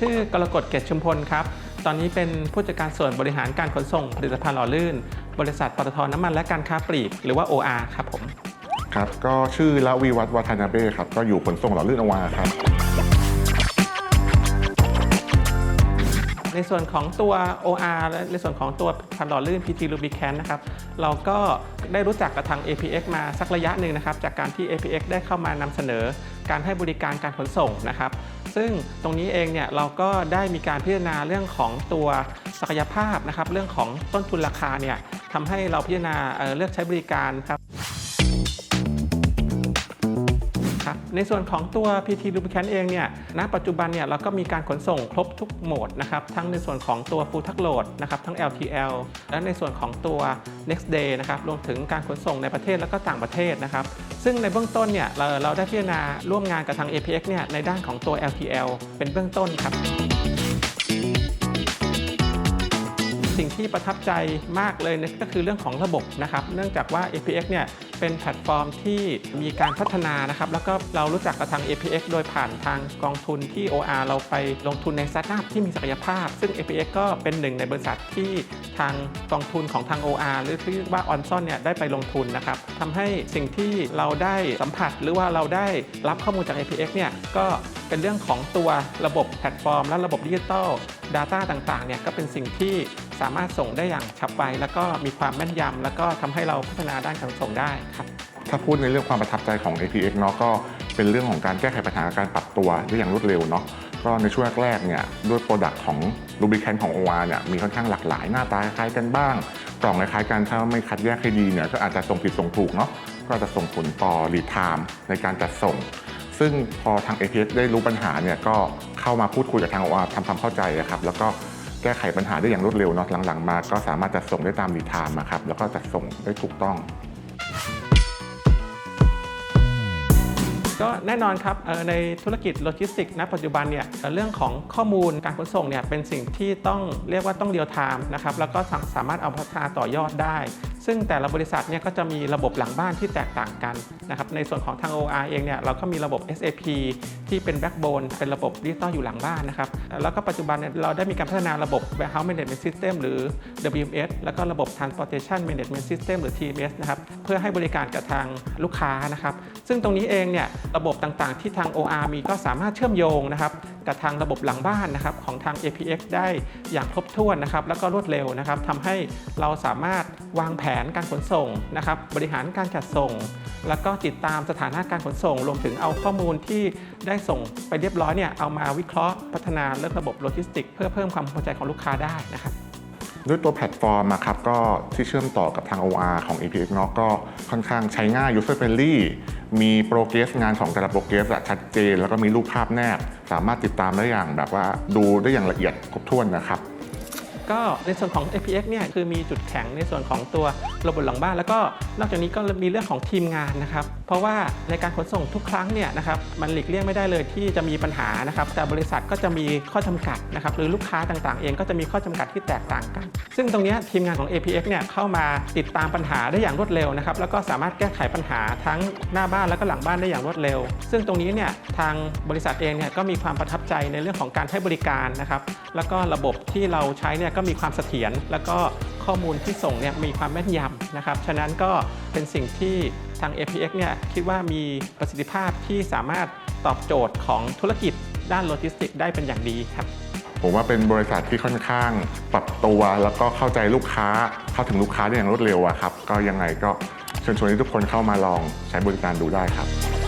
ชื่อกรกฎเกตชุมพลครับ ตอนนี้เป็นผู้จัดการส่วนบริหารการขนส่งผลิตภัณฑ์หล่อลื่น บริษัทปตทน้ำมันและการค้าปลีก หรือว่า OR ครับผม ครับ ก็ชื่อละวีวัฒน์วัฒนาเบ้ครับ ก็อยู่ขนส่งหล่อลื่นอวาครับ ในส่วนของตัว OR และในส่วนของตัวพันหล่อลื่น PT Lubricant นะครับเราก็ได้รู้จักกับทาง APX มาสักระยะหนึ่งนะครับจากการที่ APX ได้เข้ามานำเสนอการให้บริการการขนส่งนะครับซึ่งตรงนี้เองเนี่ยเราก็ได้มีการพิจารณาเรื่องของตัวศักยภาพนะครับเรื่องของต้นทุนราคาเนี่ยทำให้เราพิจารณาเอ่อเลือกใช้บริการครับ ครับในส่วนของตัว PT Lubricant เองเนี่ยณปัจจุบันเนี่ยเราก็มีการขนส่งครบทุกโหมดนะครับทั้งในส่วนของตัว Full Truck Load นะครับทั้ง LTL และในส่วนของตัว Next Day นะครับรวมถึงการขนส่งในประเทศและก็ต่างประเทศนะครับซึ่งในเบื้องต้นเนี่ยเราเราได้พิจารณาร่วมงานกับทาง APX เนี่ยในด้านของตัว LTL เป็นเบื้องต้นครับสิ่งที่ประทับใจมากเลยเนี่ยก็คือเรื่องของระบบนะครับเนื่องจากว่า APX เนี่ย เป็นแพลตฟอร์มที่มีการพัฒนานะครับ แล้วก็เรารู้จักกับทาง APX โดยผ่านทางกองทุนที่ OR เราไปลงทุนในสตาร์ทอัพที่มีศักยภาพ ซึ่ง APX ก็เป็นหนึ่งในบริษัทที่ทางกองทุนของทาง OR หรือที่เรียกว่าออนซอนเนี่ยได้ไปลงทุนนะครับทำให้สิ่งที่เราได้สัมผัส หรือว่าเราได้รับข้อมูลจาก APX เนี่ยก็เป็นเรื่องของตัวระบบแพลตฟอร์ม และระบบดิจิทัล Data ต่างๆเนี่ยก็เป็นสิ่งที่สามารถส่งได้อย่างฉับไว แล้วก็มีความแม่นยำแล้วก็ทำให้เราพัฒนาด้านการส่งได้ครับ ถ้าพูดในเรื่องความประทับใจของ APX เนาะก็เป็นเรื่องของการแก้ไขปัญหาการปรับตัวได้อย่างรวดเร็วเนาะก็ในช่วงแรกเนี่ยด้วยโปรดักต์ของ Lubricant ของ OR เนี่ยมีค่อนข้างหลากหลายหน้าตาคล้ายกันบ้าง กล่องคล้ายกันถ้าไม่คัดแยกให้ดีเนี่ยก็อาจจะส่งผิดส่งถูกเนาะก็จะส่งผลต่อ lead time ในการจัดส่ง ซึ่งพอทาง APX ได้รู้ปัญหาเนี่ยก็เข้ามาพูดคุยกับทาง OR ทำความเข้าใจอะครับแล้วก็แก้ไขปัญหาได้อย่างรวดเร็วเนาะหลังๆมา ก็สามารถจัดส่งได้ตาม lead time อะครับแล้วก็จัดส่งได้ถูกต้อง ก็แน่นอนครับในธุรกิจโลจิสติกส์ณปัจจุบันเนี่ยเรื่องของข้อมูลการขนส่งเนี่ยเป็นสิ่งที่ต้องเรียกว่าต้องเรียลไทม์นะครับแล้วก็สาสามารถเอาพัฒนาต่อยอดได้ ซึ่งแต่ละบริษัทเนี่ยก็จะมีระบบหลังบ้านที่แตกต่างกันนะครับในส่วนของทาง OR เองเนี่ยเราก็มีระบบ SAP ที่เป็นแบ็กโบนเป็นระบบดิจิตอลอยู่หลังบ้านนะครับแล้วก็ปัจจุบันเนี่ยเราได้มีการพัฒนาระบบ Warehouse Management System หรือ WMS แล้วก็ระบบ Transportation Management System หรือ TMS นะครับเพื่อให้บริการกับทางลูกค้านะครับซึ่งตรงนี้เองเนี่ยระบบต่างๆ ที่ทาง OR มีก็สามารถเชื่อมโยงนะครับกับทางระบบหลังบ้านนะครับของทาง APX ได้อย่างครบถ้วนนะครับแล้วก็รวดเร็วนะครับทำให้เราสามารถวางแผนการขนส่งนะครับบริหารการจัดส่ง แล้วก็ติดตามสถานะการขนส่ง รวมถึงเอาข้อมูลที่ได้ส่งไปเรียบร้อยเนี่ยเอามาวิเคราะห์พัฒนาเรื่องระบบโลจิสติก เพื่อเพิ่มความพอใจของลูกค้าได้นะครับด้วยตัวแพลตฟอร์มอะครับก็ที่เชื่อมต่อกับทาง OR ของ APX เนาะก็ค่อนข้างใช้ง่าย user friendly มีโปรเกรสงานของแต่ละโปรเกรสชัดเจน แล้วก็มีรูปภาพแนบ สามารถติดตามได้อย่างแบบว่าดูได้อย่างละเอียดครบถ้วนนะครับ ก็ในส่วนของ APX เนี่ยคือมีจุดแข็งในส่วนของตัวระบบหลังบ้าน แล้วก็นอกจากนี้ก็มีเรื่องของทีมงานนะครับ เพราะว่าในการขนส่งทุกครั้งเนี่ยนะครับมันหลีกเลี่ยงไม่ได้เลยที่จะมีปัญหานะครับแต่บริษัทก็จะมีข้อจำกัดนะครับหรือลูกค้าต่างๆ เองก็จะมีข้อจำกัดที่แตกต่างกัน ซึ่งตรงนี้ทีมงานของ APX เนี่ยเข้ามาติดตามปัญหาได้อย่างรวดเร็วนะครับแล้วก็สามารถแก้ไขปัญหาทั้งหน้าบ้านแล้วก็หลังบ้านได้อย่างรวดเร็ว ซึ่งตรงนี้เนี่ยทางบริษัทเองเนี่ยก็มีความประทับใจในเรื่องของการให้บริการนะครับแล้วก็ระบบที่เราใช้เนี่ยก็มีความเสถียรแล้วก็ ข้อมูลที่ส่งเนี่ยมีความแม่นยำนะครับ ฉะนั้นก็เป็นสิ่งที่ทาง APX เนี่ยคิดว่ามีประสิทธิภาพที่สามารถตอบโจทย์ของธุรกิจด้านโลจิสติกส์ได้เป็นอย่างดีครับ ผมว่าเป็นบริษัทที่ค่อนข้างปรับตัวแล้วก็เข้าใจลูกค้าเข้าถึงลูกค้าได้อย่างรวดเร็วอะครับ ก็ยังไงก็เชิญชวนให้ทุกคนเข้ามาลองใช้บริการดูได้ครับ